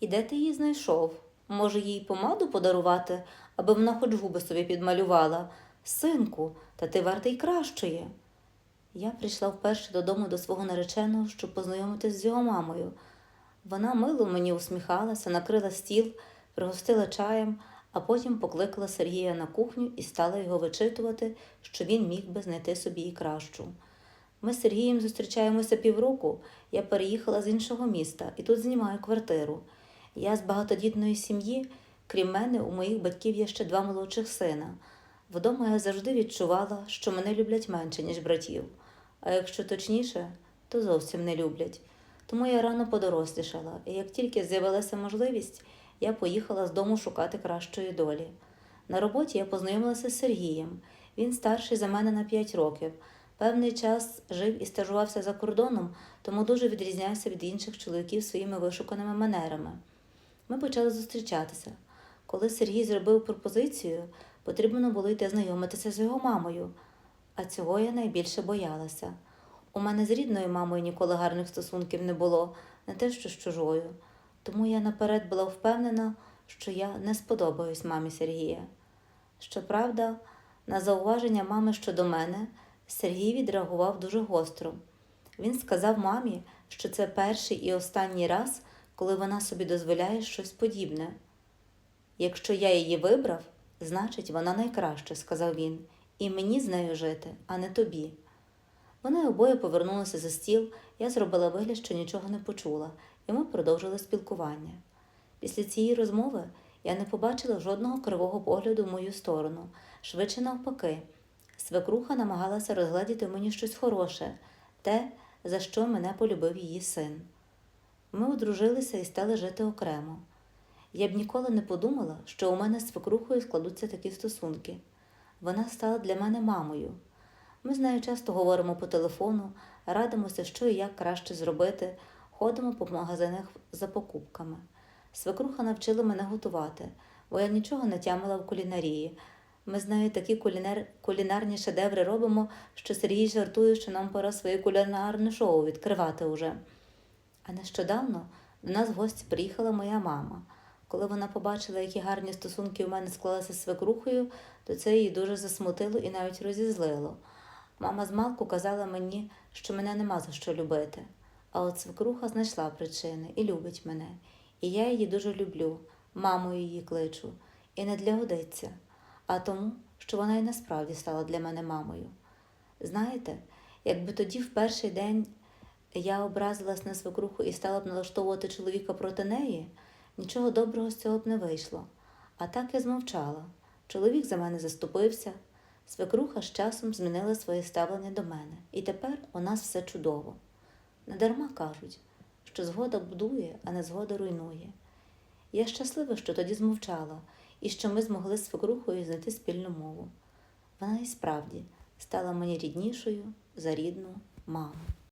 І де ти її знайшов? Може, їй помаду подарувати, аби вона хоч губи собі підмалювала. Синку, та ти вартий кращої. Я прийшла вперше додому до свого нареченого, щоб познайомитись з його мамою. Вона мило мені усміхалася, накрила стіл, пригостила чаєм, а потім покликала Сергія на кухню і стала його вичитувати, що він міг би знайти собі і кращу. Ми з Сергієм зустрічаємося півроку. Я переїхала з іншого міста і тут знімаю квартиру. Я з багатодітної сім'ї, крім мене, у моїх батьків є ще два молодших сина. Вдома я завжди відчувала, що мене люблять менше, ніж братів, а якщо точніше, то зовсім не люблять. Тому я рано подорослішала, і як тільки з'явилася можливість, я поїхала з дому шукати кращої долі. На роботі я познайомилася з Сергієм. Він старший за мене на 5 років. Певний час жив і стажувався за кордоном, тому дуже відрізнявся від інших чоловіків своїми вишуканими манерами. Ми почали зустрічатися. Коли Сергій зробив пропозицію, потрібно було йти знайомитися з його мамою, а цього я найбільше боялася. У мене з рідною мамою ніколи гарних стосунків не було, не те що з чужою. Тому я наперед була впевнена, що я не сподобаюсь мамі Сергія. Щоправда, на зауваження мами щодо мене Сергій відреагував дуже гостро. Він сказав мамі, що це перший і останній раз, коли вона собі дозволяє щось подібне. Якщо я її вибрав, значить вона найкраща, сказав він, і мені з нею жити, а не тобі. Вони обоє повернулися за стіл, я зробила вигляд, що нічого не почула, і ми продовжили спілкування. Після цієї розмови я не побачила жодного кривого погляду в мою сторону, швидше навпаки. Свекруха намагалася розгледіти мені щось хороше, те, за що мене полюбив її син. Ми одружилися і стали жити окремо. Я б ніколи не подумала, що у мене з свекрухою складуться такі стосунки. Вона стала для мене мамою. Ми з нею часто говоримо по телефону, радимося, що і як краще зробити, ходимо по магазинах за покупками. Свекруха навчила мене готувати, бо я нічого не тямила в кулінарії. Ми з нею такі кулінар... кулінарні шедеври робимо, що Сергій жартує, що нам пора своє кулінарне шоу відкривати уже. А нещодавно до нас в гості приїхала моя мама. Коли вона побачила, які гарні стосунки у мене склалися з свекрухою, то це її дуже засмутило і навіть розізлило. Мама змалку казала мені, що мене нема за що любити. А от свекруха знайшла причини і любить мене. І я її дуже люблю, мамою її кличу, і не для годиться, а тому, що вона і насправді стала для мене мамою. Знаєте, якби тоді в перший день я образилась на свекруху і стала б налаштовувати чоловіка проти неї, нічого доброго з цього б не вийшло. А так я змовчала. Чоловік за мене заступився. Свекруха з часом змінила своє ставлення до мене, і тепер у нас все чудово. Недарма кажуть, що згода будує, а не згода руйнує. Я щаслива, що тоді змовчала, і що ми змогли з свекрухою знайти спільну мову. Вона і справді стала мені ріднішою за рідну маму.